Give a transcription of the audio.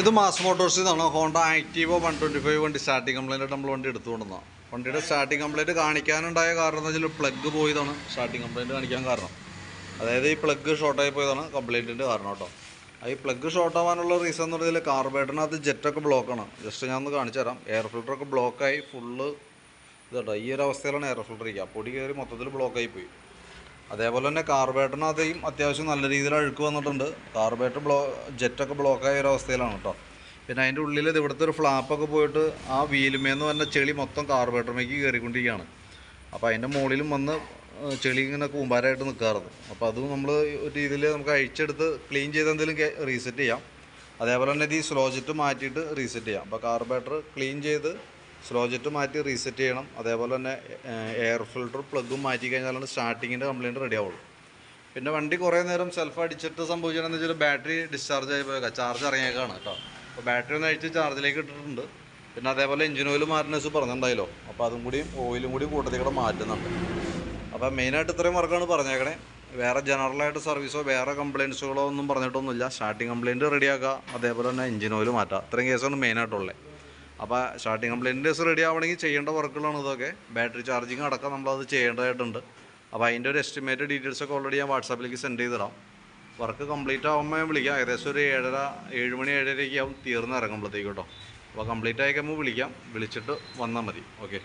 ഇത് മാസ് മോട്ടോഴ്സിൽ നിന്നാണ്. ഹോണ്ട ആക്റ്റീവോ വൺ ട്വന്റി ഫൈവ് വണ്ടി സ്റ്റാർട്ടിങ് കംപ്ലൈന്റ് നമ്മൾ വണ്ടി എടുത്തുകൊണ്ടുവന്ന വണ്ടിയുടെ സ്റ്റാർട്ടിങ് കംപ്ലൈന്റ് കാണിക്കാനുണ്ടായ കാരണം എന്ന് വെച്ചാൽ പ്ലഗ് പോയതാണ്. സ്റ്റാർട്ടിംഗ് കംപ്ലൈന്റ് കാണിക്കാൻ കാരണം. അതായത് ഈ പ്ലഗ് ഷോർട്ടായി പോയതാണ് കംപ്ലൈന്റിന്റെ കാരണം കേട്ടോ. ഈ പ്ലഗ് ഷോർട്ട് ആവാനുള്ള റീസൺ എന്ന് പറഞ്ഞാൽ കാർബേറ്ററിനകത്ത് ജെറ്റൊക്കെ ബ്ലോക്കാണ് ജസ്റ്റ് ഞാൻ ഒന്ന് കാണിച്ചു തരാം. എയർ ഫിൽറ്ററൊക്കെ ബ്ലോക്കായി ഫുള്ള് ഇതുണ്ടോ ഈ ഒരു അവസ്ഥയിലാണ് എയർ ഫിൽറ്റർ ഇരിക്കുക. പൊടി കയറി മൊത്തത്തിൽ ബ്ലോക്കായി പോയി. അതേപോലെ തന്നെ കാർബേറ്ററിനകത്തേയും അത്യാവശ്യം നല്ല രീതിയിൽ അഴുക്ക് വന്നിട്ടുണ്ട്. കാർബേറ്റർ ബ്ലോ ജെറ്റൊക്കെ ബ്ലോക്കായ ഒരു അവസ്ഥയിലാണ് കേട്ടോ പിന്നെ അതിന്റെ ഉള്ളിൽ ഇവിടുത്തെ ഒരു ഫ്ലാപ്പൊക്കെ പോയിട്ട് ആ വീലുമേന്ന് വന്ന ചെളി മൊത്തം കാർബേറ്ററിലേക്ക് കയറിക്കൊണ്ടിരിക്കുകയാണ് അപ്പോൾ അതിന്റെ മുകളിലും വന്ന് ചെളി ഇങ്ങനെ കൂമ്പാരായിട്ട് നിൽക്കാറുണ്ട് അപ്പോൾ അതും നമ്മൾ ഒരു രീതിയിൽ നമുക്ക് അഴിച്ചെടുത്ത് ക്ലീൻ ചെയ്ത് എന്തെങ്കിലും റീസെറ്റ് ചെയ്യാം. അതേപോലെ തന്നെ ഇത് ഈ സ്ലോ ജെറ്റ് മാറ്റിയിട്ട് റീസെറ്റ് ചെയ്യാം. അപ്പോൾ കാർബേറ്റർ ക്ലീൻ ചെയ്ത് സ്ലോ ജെറ്റ് മാറ്റി റീസെറ്റ് ചെയ്യണം. അതേപോലെ തന്നെ എയർ ഫിൽട്ടർ പ്ലഗും മാറ്റി കഴിഞ്ഞാലാണ് സ്റ്റാർട്ടിങ്ങിന്റെ കംപ്ലയിന്റ് റെഡി ആവുള്ളൂ. പിന്നെ വണ്ടി കുറേ നേരം സെൽഫ് അടിച്ചിട്ട് സംഭവിച്ചതെന്ന് വെച്ചാൽ ബാറ്ററി ഡിസ്ചാർജ് ആയി പോയേക്കാം. ചാർജ് ഇറങ്ങിയേക്കാണ് കേട്ടോ. അപ്പോൾ ബാറ്ററി ഒന്ന് അഴിച്ച് ചാർജിലേക്ക് ഇട്ടിട്ടുണ്ട്. പിന്നെ അതേപോലെ എഞ്ചിൻ ഓയിൽ മാറ്റുന്ന പറഞ്ഞിട്ടുണ്ടായല്ലോ. അപ്പോൾ അതും കൂടിയും ഓയിലും കൂടി കൂട്ടത്തിൽ കൂടെ മാറ്റുന്നുണ്ട്. അപ്പോൾ മെയിനായിട്ട് ഇത്രയും വർക്കാണ് പറഞ്ഞേക്കണേ. വേറെ ജനറലായിട്ട് സർവീസോ വേറെ കംപ്ലയിൻസുകളോ ഒന്നും പറഞ്ഞിട്ടൊന്നുമില്ല. സ്റ്റാർട്ടിങ് കംപ്ലയിന്റ് റെഡിയാക്കുക അതേപോലെ തന്നെ എഞ്ചിൻ ഓയിൽ മാറ്റുക ഇത്രയും കേസാണ് മെയിനായിട്ടുള്ളത് അപ്പോൾ സ്റ്റാർട്ടിങ് കംപ്ലൈന്റ് കേസ് റെഡി ആവണമെങ്കിൽ ചെയ്യേണ്ട വർക്കുകളാണ് ഇതൊക്കെ. ബാറ്ററി ചാർജിങ് അടക്കം നമ്മളത് ചെയ്യേണ്ടതായിട്ടുണ്ട്. അപ്പോൾ അതിന്റെ ഒരു എസ്റ്റിമേറ്റഡ് ഡീറ്റെയിൽസ് ഒക്കെ ഓൾറെഡി ഞാൻ വാട്സാപ്പിലേക്ക് സെൻഡ് ചെയ്തിടാം. വർക്ക് കംപ്ലീറ്റ് ആകുമ്പോൾ ഞാൻ വിളിക്കാം. ഏകദേശം ഒരു ഏഴര ഏഴ് മണി ഏഴരയ്ക്ക് ആവും തീർന്ന് ഇറങ്ങുമ്പോഴത്തേക്ക് കേട്ടോ. അപ്പോൾ കംപ്ലീറ്റ് ആയി കഴിയുമ്പോൾ വിളിക്കാം. വിളിച്ചിട്ട് വന്നാൽ മതി. ഓക്കെ